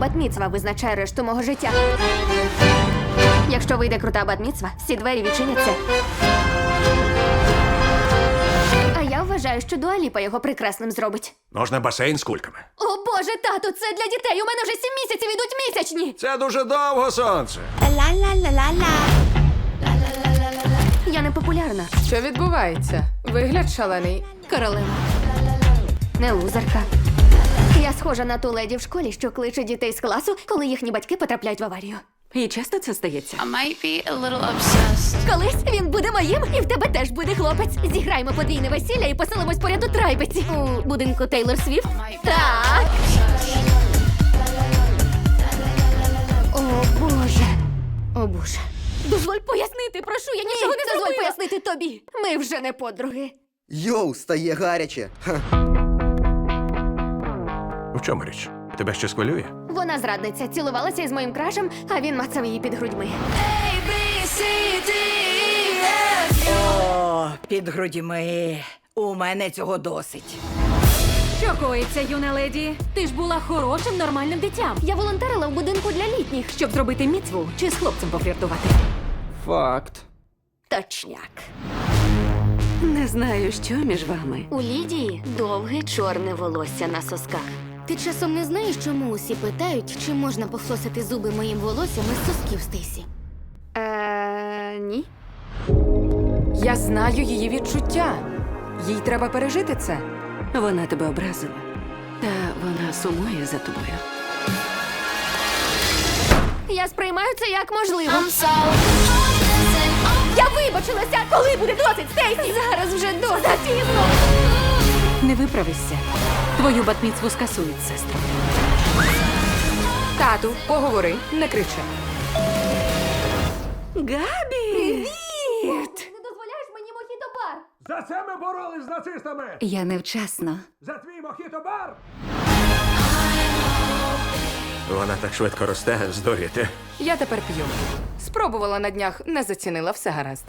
батміцва визначає решту мого життя. Якщо вийде крута батміцва, всі двері відчиняться. А я вважаю, що Дуаліпа його прекрасним зробить. Можна басейн з кульками. О боже, тату, це для дітей. У мене вже сім місяців ідуть місячні. Це дуже довго сонце. Я не популярна. Що відбувається? Вигляд шалений. Королева. Не лузерка. Я схожа на ту леді в школі, що кличе дітей з класу, коли їхні батьки потрапляють в аварію. І часто це стається. I might be a little obsessed. Колись він буде моїм, і в тебе теж буде хлопець. Зіграємо подвійне весілля і поселимось поряд у трайбеці. У будинку Тейлор Свіфт. Так. О боже. О боже. Дозволь пояснити, прошу, я нічого не Дозволь пояснити тобі. Ми вже не подруги. Йоу, стає гаряче. Ха. В чому річ? Тебе щось хвилює? Вона зрадниця, цілувалася із моїм крашем, а він мацав її під грудьми. О, під грудьми. У мене цього досить. Що коїться, юна леді? Ти ж була хорошим нормальним дитям. Я волонтерила в будинку для літніх. Щоб зробити міцву чи з хлопцем пофліртувати. Факт. Точняк. Не знаю, що між вами. У Лідії довге чорне волосся на сосках. Ти часом не знаєш, чому усі питають, чи можна пофлосити зуби моїм волоссям із сосків Стейсі? Е, ні. Я знаю її відчуття. Їй треба пережити це. Вона тебе образила. Та вона сумує за тобою. Я сприймаю це як можливо. I'm so Я вибачилася, коли буде досить, Стейсі! Зараз вже досить. Запізно! Не виправишся. Твою батміцву скасують, сестра. Тату, поговори, не кричи. Габі! Не дозволяєш мені мохіто-бар? За це ми боролись з нацистами! Я невчасно. За твій мохіто-бар! Вона так швидко росте, здуріти. Я тепер п'ю. Спробувала на днях, не зацінила все гаразд.